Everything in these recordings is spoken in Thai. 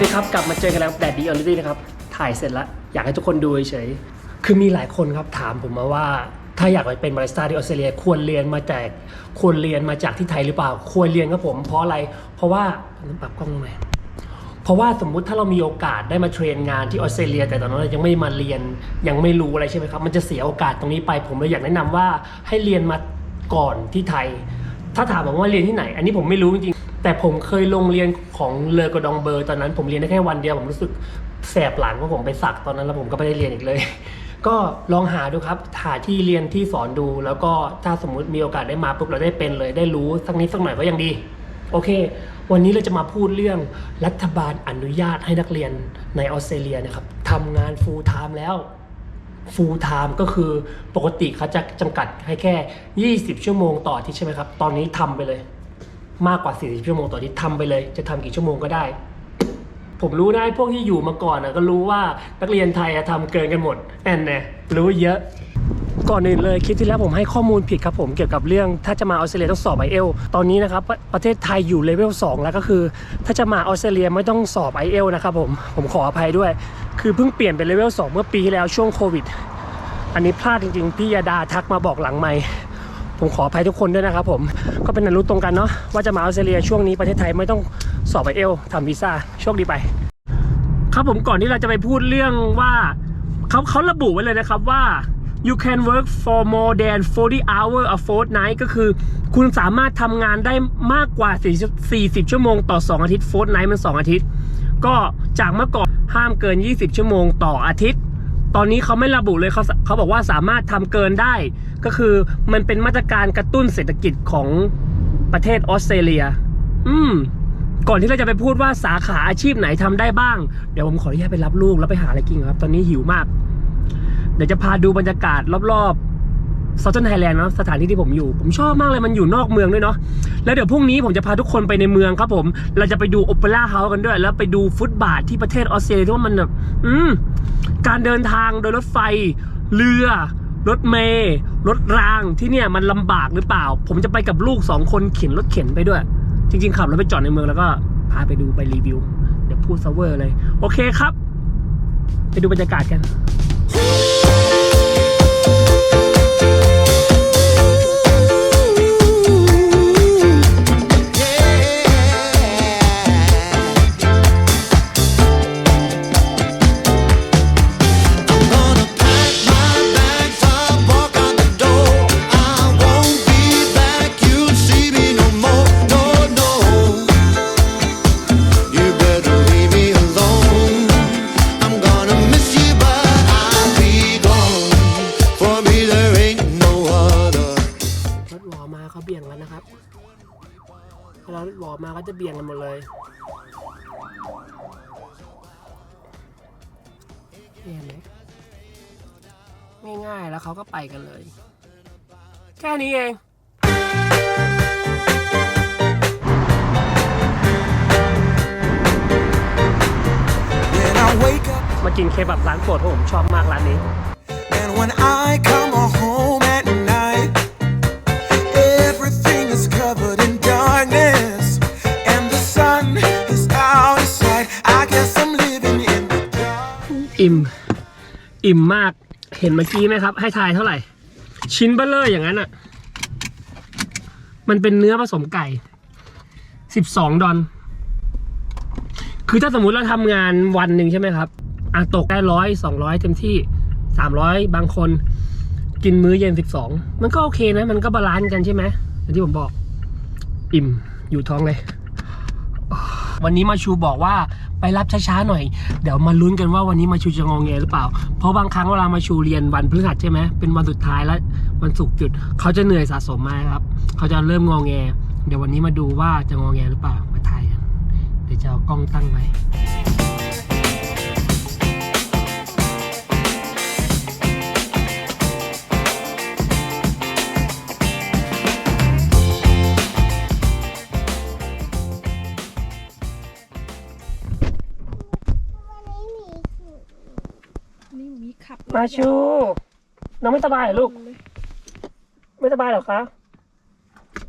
วัสดีครับ กลับมาเจอกันแล้วแดดดีออริตี้นะครับ ถ่ายเสร็จแล้ว อยากให้ทุกคนดูเฉยคือมีหลายคนครับถามผมมาว่า ถ้าอยากไปเป็นบาริสต้าที่ออสเตรเลียควรเรียนมาจากควรเรียนมาจากที่ไทยหรือเปล่า ควรเรียนครับผมเพราะอะไร เพราะว่าปรับกล้องหน่อยเพราะว่าสมมุติถ้าเรามีโอกาสได้มาเทรนงานที่ออสเตรเลีย แต่ตอนนั้นเรายังไม่มาเรียนยังไม่รู้อะไรใช่ไหมครับ มันจะเสียโอกาสตรงนี้ไปผมเลยอยากแนะนำว่าให้เรียนมาก่อนที่ไทย ถ้าถามผมว่าเรียนที่ไหน อันนี้ผมไม่รู้จริงๆแต่ผมเคยลงเรียนของเลอกระดองเบอร์ตอนนั้น ผมเรียนได้แค่วันเดียวผมรู้สึกแสบหลังเพราะผมไปสักตอนนั้นแล้วผมก็ไม่ได้เรียนอีกเลย ก็ลองหาดูครับหาที่เรียนที่สอนดู แล้วก็ถ้าสมมุติมีโอกาสได้มาปุ๊บเราได้เป็นเลย ได้รู้สักนิดสักหน่อยก็ยังดี โอเค วันนี้เราจะมาพูดเรื่องรัฐบาลอนุญาตให้นักเรียนในออสเตรเลียนะครับทำงาน full time แล้ว full time ก็คือปกติเขาจะจำกัดให้แค่ 20 ชั่วโมงต่ออาทิตย์ใช่ไหมครับ ตอนนี้ทำไปเลย มากกว่า 40 ชั่วโมงต่ออาทิตย์ทำไปเลย จะทำกี่ชั่วโมงก็ได้ ผมรู้ได้พวกที่อยู่มาก่อนนะก็รู้ว่านักเรียนไทยทำเกินกันหมดแอนเน่รู้เยอะ ก่อนอื่นเลยคลิปที่แล้วผมให้ข้อมูลผิดครับผมเกี่ยวกับเรื่องถ้าจะมาออสเตรเลียต้องสอบไอเอลตอนนี้นะครับประประเทศไทยอยู่เลเวล2แล้วก็คือ ถ้าจะมาออสเตรเลียไม่ต้องสอบไอเอลนะครับผมผมขออภัยด้วย คือเพิ่งเปลี่ยนเป็นเลเวล2เมื่อปีที่แล้วช่วงโควิด อันนี้พลาดจริงๆพี่ยาดาทักมาบอกหลังไม่ผมขออภัยทุกคนด้วยนะครับผมก็เป็นนันรู้ตรงกันเนาะว่าจะมาออสเตรเลียช่วงนี้ประเทศไทยไม่ต้องสอบไอเอลทำวีซ่าโชคดีไป ครับผมก่อนที่เราจะไปพูดเรื่องว่าเขาเขาระบุไว้เลยนะครับว่า you can work for more than 40 hour a fortnight ก็คือ คุณสามารถทำงานได้มากกว่า 40 ชั่วโมงต่อ 2 อาทิตย์ fortnight มัน 2 อาทิตย์ ก็จากเมื่อก่อนห้ามเกิน 20 ชั่วโมงต่ออาทิตย์ ตอนนี้เขาไม่ระบุเลยเขาเขาบอกว่าสามารถทำเกินได้ ก็คือมันเป็นมาตรการกระตุ้นเศรษฐกิจของประเทศออสเตรเลีย อืมก่อนที่เราจะไปพูดว่าสาขาอาชีพไหนทำได้บ้าง เดี๋ยวผมขออนุญาตไปรับลูกแล้วไปหาอะไรกินครับ ตอนนี้หิวมาก ดี๋ยวจะพาดูบรรยากาศรอบๆ Southern Thailand เนาะสถานที่ที่ผมอยู่ ผมชอบมากเลยมันอยู่นอกเมืองด้วยเนาะแล้วเดี๋ยวพรุ่งนี้ผมจะพาทุกคนไปในเมืองครับผมเราจะไปดูโอเปร่าเฮาส์กันด้วย แล้วไปดูฟุตบาทที่ประเทศออสเตรเลียที่ว่ามันแบบอืมการเดินทางโดยรถไฟ เรือ รถเมล์รถรางที่เนี่ยมันลำบากหรือเปล่า ผมจะไปกับลูกสองคนเข็นรถเข็นไปด้วย จริง ๆ ขับรถไปจอดในเมืองแล้วก็พาไปดูไปรีวิว เดี๋ยวพูดซะเวอร์เลย โอเคครับ ไปดูบรรยากาศกัน เวลารถหวอมาก็จะเบี่ยงกันหมดเลยเห็นไหมง่ายๆแล้วเขาก็ไปกันเลย แค่นี้เอง When I wake up มากินเคบับร้านโปรดของผมชอบมากร้านนี้ อิ่ม อิ่มมาก เห็นเมื่อกี้ไหมครับ ให้ทายเท่าไหร่ ชิ้นเบลเลอร์อย่างนั้นอะ มันเป็นเนื้อผสมไก่ สิบสองดอลคือถ้าสมมุติเราทำงานวันหนึ่งใช่ไหมครับ อะตกได้ร้อยสองร้อยเต็มที่สามร้อยบางคน กินมื้อเย็นสิบสอง มันก็โอเคนะ มันก็บาลานซ์กันใช่ไหมอย่างที่ผมบอก อิ่ม อยู่ท้องเลย วันนี้มาชูบอกว่าไปรับช้าๆหน่อย เดี๋ยวมาลุ้นกันว่าวันนี้มาชูจะงองแงหรือเปล่า เพราะบางครั้งเวลามาชูเรียนวันพฤหัสใช่ไหมเป็นวันสุดท้ายแล้ววันศุกร์หยุดเขาจะเหนื่อยสะสมมาครับ เขาจะเริ่มงองแง เดี๋ยววันนี้มาดูว่าจะงองแงหรือเปล่ามาถ่ายกันเดี๋ยวจะเอากล้องตั้งไว้ ขับรถมาชู น้องไม่สบายเหรอลูก ไม่สบายเหรอคะ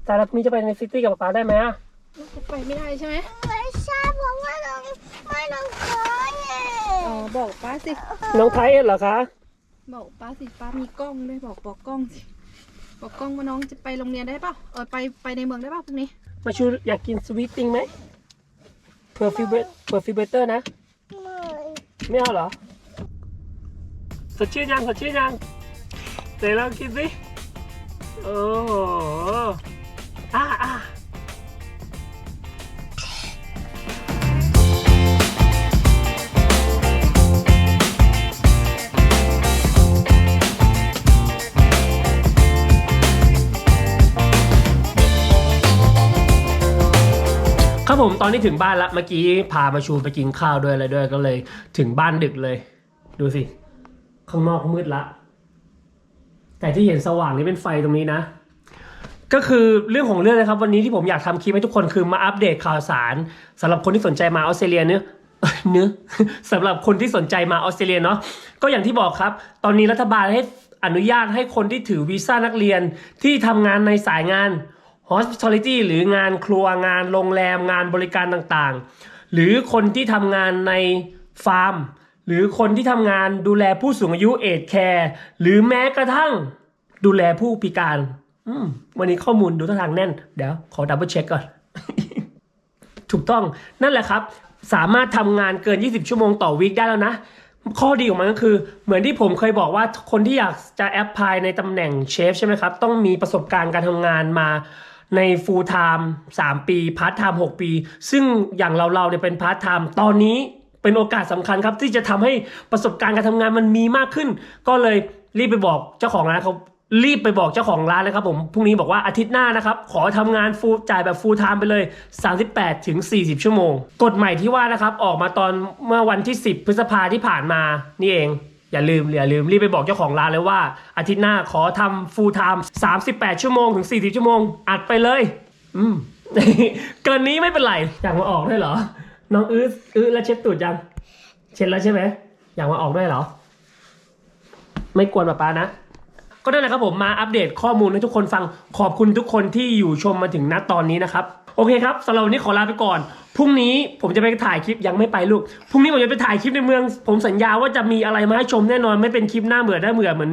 แต่ละนี้จะไปในซิตี้กับป๊าป๊าได้ไหมอะไปไม่ได้ใช่ไหมไม่ใช่ใช่เพราะว่าน้องไม่น้องขอเนี่ยอ๋อบอกป้าสิ น้องไทยเหรอคะ บอกป้าสิป้ามีกล้องด้วยบอกบอกกล้องสิบอกกล้องว่าน้องจะไปโรงเรียนได้เปล่าเออไปไปในเมืองได้เปล่าพรุ่งนี้ มาชูอยากกินสวีทติ้งไหมเพื่อฟิเบเพื่อฟิเบเตอร์นะ ไม่ไม่เอาเหรอส ดชื่นยังสดชื่นยังไหนลองกินสิโอ้โหอ่าอ่าครับผมตอนนี้ถึงบ้านละเมื่อกี้พามาชูไปกินข้าวด้วยอะไรด้วยก็เลย ถึงบ้านดึกเลย ดูสิ ข้างนอกมืดละ แต่ที่เห็นสว่างนี่เป็นไฟตรงนี้นะ ก็คือเรื่องของเรื่องนะครับ วันนี้ที่ผมอยากทำคลิปให้ทุกคนคือมาอัปเดตข่าวสารสำหรับคนที่สนใจมาออสเตรเลียเนื้อเนื้อสำหรับคนที่สนใจมาออสเตรเลียเนาะก็อย่างที่บอกครับ ตอนนี้รัฐบาลให้อนุญาตให้คนที่ถือวีซ่านักเรียนที่ทำงานในสายงาน hospitality หรืองานครัวงานโรงแรมงานบริการต่างๆ หรือคนที่ทำงานในฟาร์ม หรือคนที่ทำงานดูแลผู้สูงอายุเอดแคร์หรือแม้กระทั่งดูแลผู้พิการวันนี้ข้อมูลดูท่าทางแน่น เดี๋ยวขอดับเบิลเช็คก่อน ถูกต้องนั่นแหละครับ สามารถทำงานเกิน 20 ชั่วโมงต่อวีคได้แล้วนะ ข้อดีของมันก็คือ เหมือนที่ผมเคยบอกว่าคนที่อยากจะแอปพลายในตำแหน่งเชฟใช่ไหมครับ ต้องมีประสบการณ์การทำงานมาใน full time 3 ปีพาร์ทไทม์6ปี ซึ่งอย่างเราเราเนี่ยเป็นพาร์ทไทม์ตอนนี้ เป็นโอกาสสำคัญครับ ที่จะทำให้ประสบการณ์การทำงานมันมีมากขึ้น ก็เลยรีบไปบอกเจ้าของร้านเขารีบไปบอกเจ้าของร้านเลยครับผมพรุ่งนี้บอกว่าอาทิตย์หน้านะครับ ขอทำงานฟูลจ่ายแบบ full time ไปเลย 38ถึง40 ชั่วโมง กฎใหม่ที่ว่านะครับออกมาตอนเมื่อวันที่ 10 พฤษภาที่ผ่านมานี่เอง อย่าลืมอย่าลืมรีบไปบอกเจ้าของร้านเลยว่า อาทิตย์หน้าขอทำ full time 38 ชั่วโมงถึง 40 ชั่วโมง อัดไปเลย อืมเกินนี้ไม่เป็นไรอยากมาออกด้วยเหรอ น้องอื้ออื้อแล้วเช็ดตูดยัง เช็ดแล้วใช่ไหมอยากมาออกด้วยเหรอ ไม่กวนป้าป้านะ ก็นั่นแหละครับผมมาอัปเดตข้อมูลให้ทุกคนฟังขอบคุณทุกคนที่อยู่ชมมาถึงณตอนนี้นะครับ โอเคครับสำหรับวันนี้ขอลาไปก่อนพรุ่งนี้ผมจะไปถ่ายคลิปยังไม่ไปลูกพรุ่งนี้ผมจะไปถ่ายคลิปในเมือง ผมสัญญาว่าจะมีอะไรมาให้ชมแน่นอนไม่เป็นคลิปหน้าเบื่อหน้าเบื่อเหมือน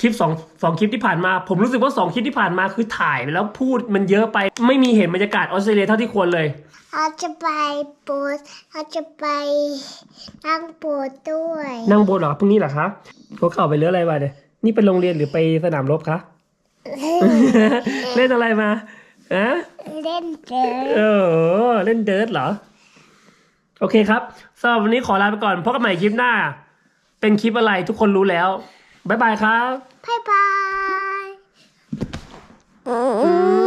คลิปสองสองคลิปที่ผ่านมา ผมรู้สึกว่าสองคลิปที่ผ่านมาคือถ่ายไปแล้วพูดมันเยอะไป ไม่มีเห็นบรรยากาศออสเตรเลียเท่าที่ควรเลยเราจะไปโบสถ์เราจะไปนั่งโบสถ์ด้วยนั่งบนเหรอพรุ่งนี้เหรอคะหัวเข่าไปเรืออะไรมาเนี่ยนี่เป็นโรงเรียนหรือไปสนามรบคะเล่นอะไรมาอะเล่นเดินเออเล่นเดิร์ดเหรอ โอเคครับสำหรับวันนี้ขอลาไปก่อนพบกันใหม่คลิปหน้า เป็นคลิปอะไรทุกคนรู้แล้ว บ๊ายบายครับ บ๊ายบาย